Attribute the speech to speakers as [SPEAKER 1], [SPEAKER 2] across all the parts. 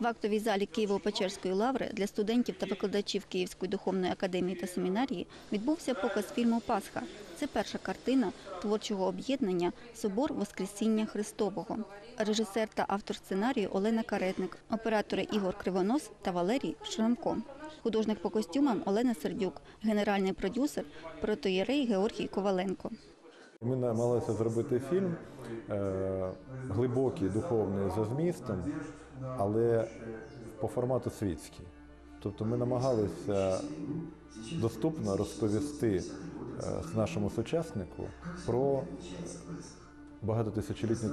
[SPEAKER 1] В актовій залі Києво-Печерської лаври для студентів та викладачів Київської духовної академії та семінарії відбувся показ фільму Пасха. Це перша картина творчого об'єднання Собор Воскресіння Христового. Режисер та автор сценарію Олена Каретник, оператори Ігор Кривонос та Валерій Шрамко. Художник по костюмам Олена Сердюк, генеральний продюсер протоєрей Георгій Коваленко.
[SPEAKER 2] Ми намагалися зробити фільм е, глибокий, духовний за змістом, але по формату світський. Тобто ми намагалися доступно розповісти е, нашому сучаснику про багатотисячолітню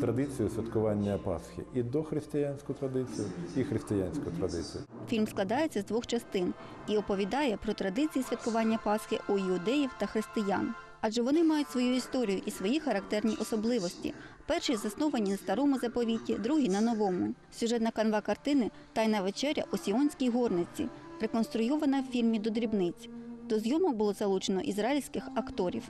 [SPEAKER 2] традицію святкування Пасхи і дохристиянську традицію, і християнську традицію.
[SPEAKER 1] Фільм складається з двох частин і оповідає про традиції святкування Пасхи у іудеїв та християн Адже вони мають свою історію і свої характерні особливості. Перші засновані на старому заповіті, другі на новому. Сюжетна канва картини Тайна вечеря у Сіонській горниці, реконструйована в фільмі до дрібниць. До зйомок було залучено ізраїльських акторів.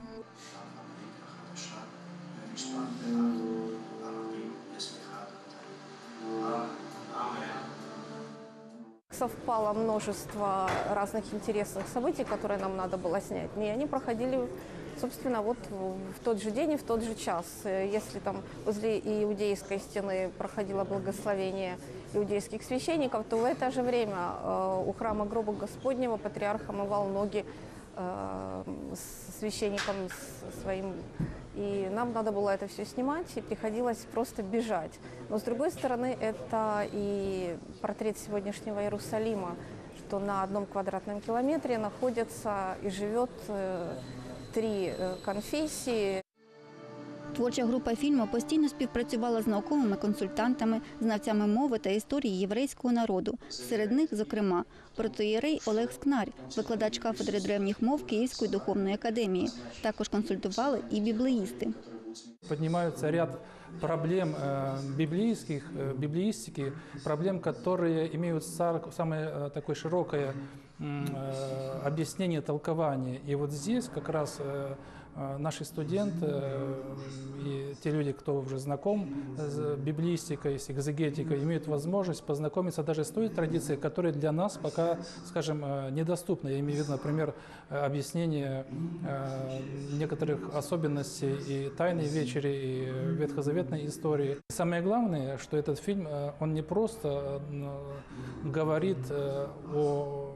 [SPEAKER 3] Совпало множество разных интересных событий, которые нам надо было снять. И они проходили, собственно, вот в тот же день и в тот же час. Э, Если там возле иудейской стены проходило благословение иудейских священников, то в это же время э, у храма гроба Господнего патриарх омывал ноги э, с священником с- своим. И нам надо было это все снимать, и приходилось просто бежать. Но с другой стороны, это и портрет сегодняшнего Иерусалима, что на одном квадратном километре находится и живет э, три э, конфессии,
[SPEAKER 1] Творча група фільму постійно співпрацювала з науковими консультантами, знавцями мови та історії єврейського народу. Серед них, зокрема, протоєрей Олег Скнар, викладач кафедри древніх мов Київської духовної академії. Також консультували і біблеїсти.
[SPEAKER 4] поднимаются ряд проблем э, библейских, э, библеистики, проблем, которые имеют сар- самое э, такое широкое м, э, объяснение, толкование. И вот здесь как раз э, э, наши студенты э, и те люди, кто уже знаком с библеистикой, с экзегетикой, имеют возможность познакомиться даже с той традицией, которая для нас пока, скажем, недоступна. Я имею в виду, например, объяснение некоторых особенностей и тайной вечери, и ветхозаветной истории. Самое главное, что этот фильм, он не просто говорит о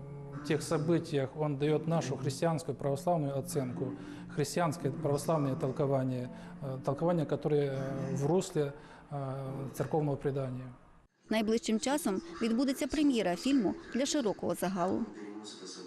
[SPEAKER 4] тех событиях, он дает нашу христианскую православную оценку, христианское православное толкование, э, толкование, которое э, в русле э, церковного предания.
[SPEAKER 1] Найближчим часом відбудеться прем'єра фільму для широкого загалу.
[SPEAKER 5] Переносится